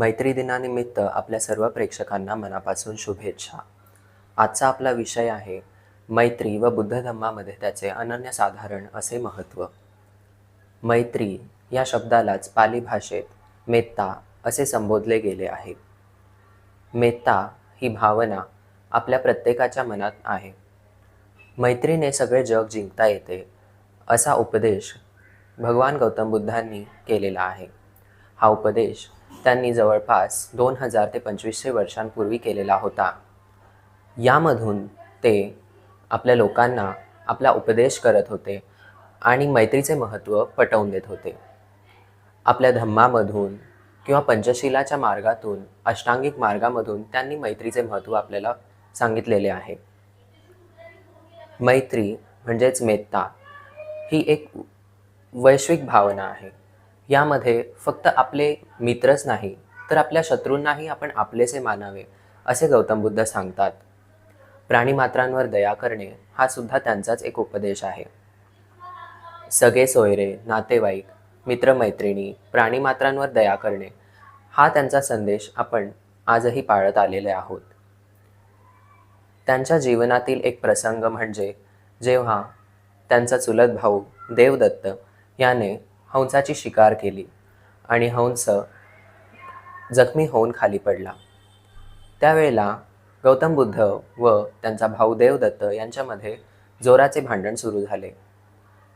मैत्री दिनानिमित्त आपल्या सर्व प्रेक्षकांना मनापासून शुभेच्छा. आजचा आपला विषय आहे मैत्री व बुद्ध धम्मामध्ये त्याचे अनन्यसाधारण असे महत्त्व. मैत्री या शब्दालाच पाली भाषेत मेत्ता असे संबोधले गेले आहे. मेत्ता ही भावना आपल्या प्रत्येकाच्या मनात आहे. मैत्रीने सगळे जग जिंकता येते असा उपदेश भगवान गौतम बुद्धांनी केलेला आहे. हा उपदेश त्यांनी जवळपास दोन हजार ते पंचवीसशे वर्षांपूर्वी केलेला होता. यामधून ते आपल्या लोकांना आपला उपदेश करत होते आणि मैत्रीचे महत्त्व पटवून देत होते. आपल्या धम्मामधून किंवा पंचशिलाच्या मार्गातून अष्टांगिक मार्गामधून त्यांनी मैत्रीचे महत्त्व आपल्याला सांगितलेले आहे. मैत्री म्हणजेच मेत्ता ही एक वैश्विक भावना आहे. यामध्ये फक्त आपले मित्रच नाही तर आपल्या शत्रूंनाही आपण आपलेसे मानावे असे गौतम बुद्ध सांगतात. प्राणीमात्रांवर दया करणे हा सुद्धा त्यांचाच एक उपदेश आहे. सगळे सोयरे नातेवाईक मित्रमैत्रिणी प्राणीमात्रांवर दया करणे हा त्यांचा संदेश आपण आजही पाळत आलेले आहोत. त्यांच्या जीवनातील एक प्रसंग म्हणजे जेव्हा त्यांचा चुलत भाऊ देवदत्त याने हंसाची शिकार केली आणि हंस जखमी होऊन खाली पडला. त्यावेळेला गौतम बुद्ध व त्यांचा भाऊ देवदत्त यांच्यामध्ये जोराचे भांडण सुरू झाले.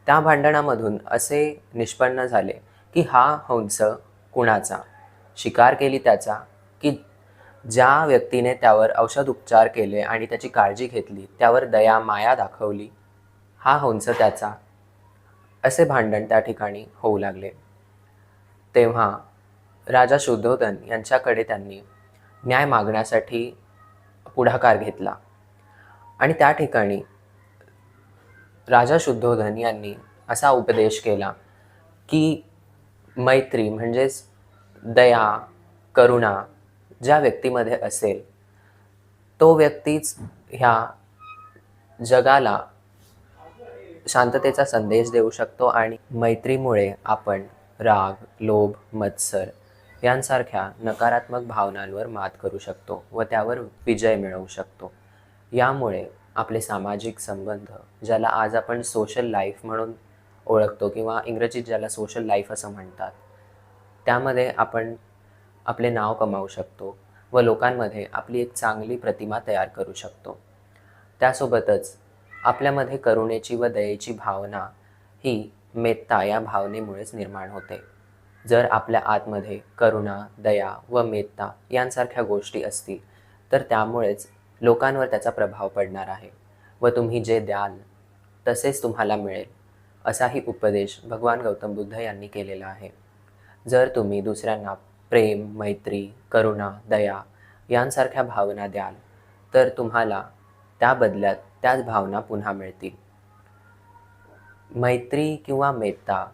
त्या भांडणामधून असे निष्पन्न झाले की हा हंस कुणाचा? शिकार केली त्याचा की ज्या व्यक्तीने त्यावर औषध उपचार केले आणि त्याची काळजी घेतली त्यावर दया माया दाखवली? हा हंस त्याचा असे भांडण त्या ठिकाणी होऊ लागले. तेव्हा राजा शुद्धोधन यांच्याकडे त्यांनी न्याय मागण्यासाठी पुढाकार घेतला आणि त्या ठिकाणी राजा शुद्धोधन यांनी असा उपदेश केला की मैत्री म्हणजेच दया करुणा ज्या व्यक्तीमध्ये असेल तो व्यक्तीच ह्या जगाला शांततेचा संदेश देऊ शकतो आणि मैत्रीमुळे आपण राग लोभ मत्सर यांसारख्या नकारात्मक भावनांवर मात करू शकतो व त्यावर विजय मिळवू शकतो. यामुळे आपले सामाजिक संबंध ज्याला आज आपण सोशल लाईफ म्हणून ओळखतो किंवा इंग्रजीत ज्याला सोशल लाईफ असं म्हणतात त्यामध्ये आपण आपले नाव कमावू शकतो व लोकांमध्ये आपली एक चांगली प्रतिमा तयार करू शकतो. त्यासोबतच आपल्यामध्ये करुणेची व दयेची भावना ही मेत्ता या भावनेमुळेच निर्माण होते. जर आपल्या आतमध्ये करुणा दया व मेत्ता यांसारख्या गोष्टी असतील तर त्यामुळेच लोकांवर त्याचा प्रभाव पडणार आहे व तुम्ही जे द्याल तसेच तुम्हाला मिळेल असाही उपदेश भगवान गौतम बुद्ध यांनी केलेला आहे. जर तुम्ही दुसऱ्यांना प्रेम मैत्री करुणा दया यांसारख्या भावना द्याल तर तुम्हाला त्या बदल्यात त्याच भावना पुन्हा मिळतील. मैत्री किंवा मेत्ता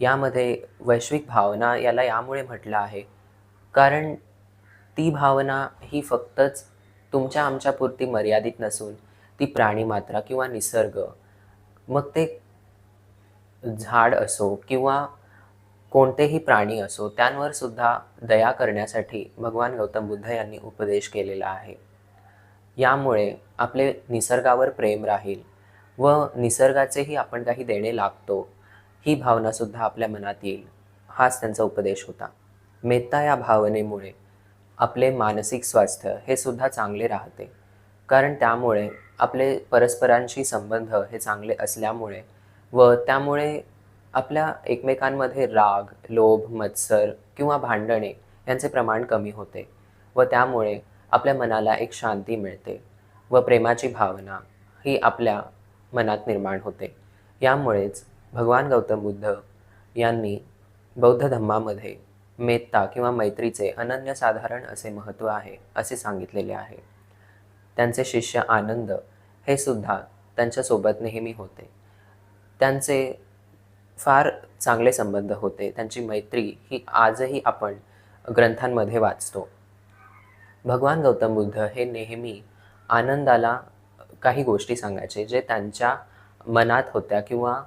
यामध्ये वैश्विक भावना याला यामुळे म्हटलं आहे. कारण ती भावना ही फक्तच तुमच्या आमच्यापुरती मर्यादित नसून ती प्राणीमात्रा किंवा निसर्ग मग ते झाड असो किंवा कोणतेही प्राणी असो त्यांवर सुद्धा दया करण्यासाठी भगवान गौतम बुद्ध यांनी उपदेश केलेला आहे. यामुळे आपले निसर्गावर प्रेम राहील व निसर्गाचेही आपण काही देणे लागतो ही भावनासुद्धा आपल्या मनात येईल. हाच त्यांचा उपदेश होता. मेत्ता या भावनेमुळे आपले मानसिक स्वास्थ्य हे सुद्धा चांगले राहते. कारण त्यामुळे आपले परस्परांशी संबंध हे चांगले असल्यामुळे व त्यामुळे आपल्या एकमेकांमध्ये राग लोभ मत्सर किंवा भांडणे यांचे प्रमाण कमी होते व त्यामुळे आपल्या मनाला एक शांती मिळते व प्रेमाची भावना ही आपल्या मनात निर्माण होते. यामुळेच भगवान गौतम बुद्ध यांनी बौद्ध धम्मामध्ये मेत्ता किंवा मैत्रीचे अनन्यसाधारण असे महत्त्व आहे असे सांगितलेले आहे. त्यांचे शिष्य आनंद हे सुद्धा त्यांच्यासोबत नेहमी होते. त्यांचे फार चांगले संबंध होते. त्यांची मैत्री ही आजही आपण ग्रंथांमध्ये वाचतो. भगवान गौतम बुद्ध हे नेहमी आनंदाला काही गोष्टी सांगायचे जे त्यांच्या मनात होत्या किंवा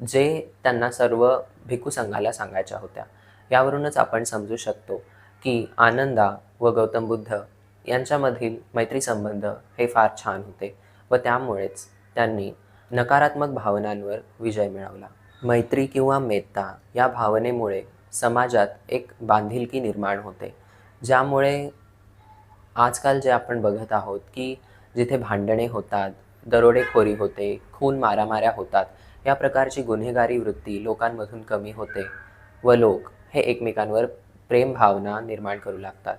जे त्यांना सर्व भिकू संघाला सांगायच्या होत्या. यावरूनच आपण समजू शकतो की आनंदा व गौतम बुद्ध यांच्यामधील मैत्री संबंध हे फार छान होते व त्यामुळेच त्यांनी नकारात्मक भावनांवर विजय मिळवला. मैत्री किंवा मेत्ता या भावनेमुळे समाजात एक बांधिलकी निर्माण होते ज्यामुळे आजकाल जे आपण बघत आहोत की जिथे भांडणे होतात दरोडेखोरी होते खून मारामाऱ्या होतात या प्रकारची गुन्हेगारी वृत्ती लोकांमधून कमी होते व लोक हे एकमेकांवर प्रेम भावना निर्माण करू लागतात.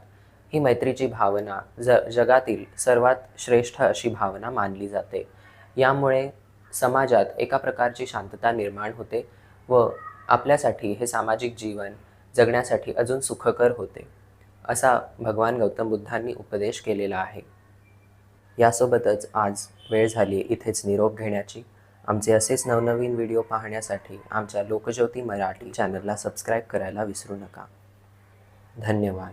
ही मैत्रीची भावना ज जगातील सर्वात श्रेष्ठ अशी भावना मानली जाते. यामुळे समाजात एका प्रकारची शांतता निर्माण होते व आपल्यासाठी हे सामाजिक जीवन जगण्यासाठी अजून सुखकर होते. असा भगवान गौतम बुद्धांनी उपदेश केलेला आहे. यासोबतच आज वेळ झाली इथेच निरोप घेण्याची. आमचे असेच नवनवीन व्हिडिओ पाहण्यासाठी आमच्या लोकज्योती मराठी चॅनलला सबस्क्राईब करायला विसरू नका. धन्यवाद.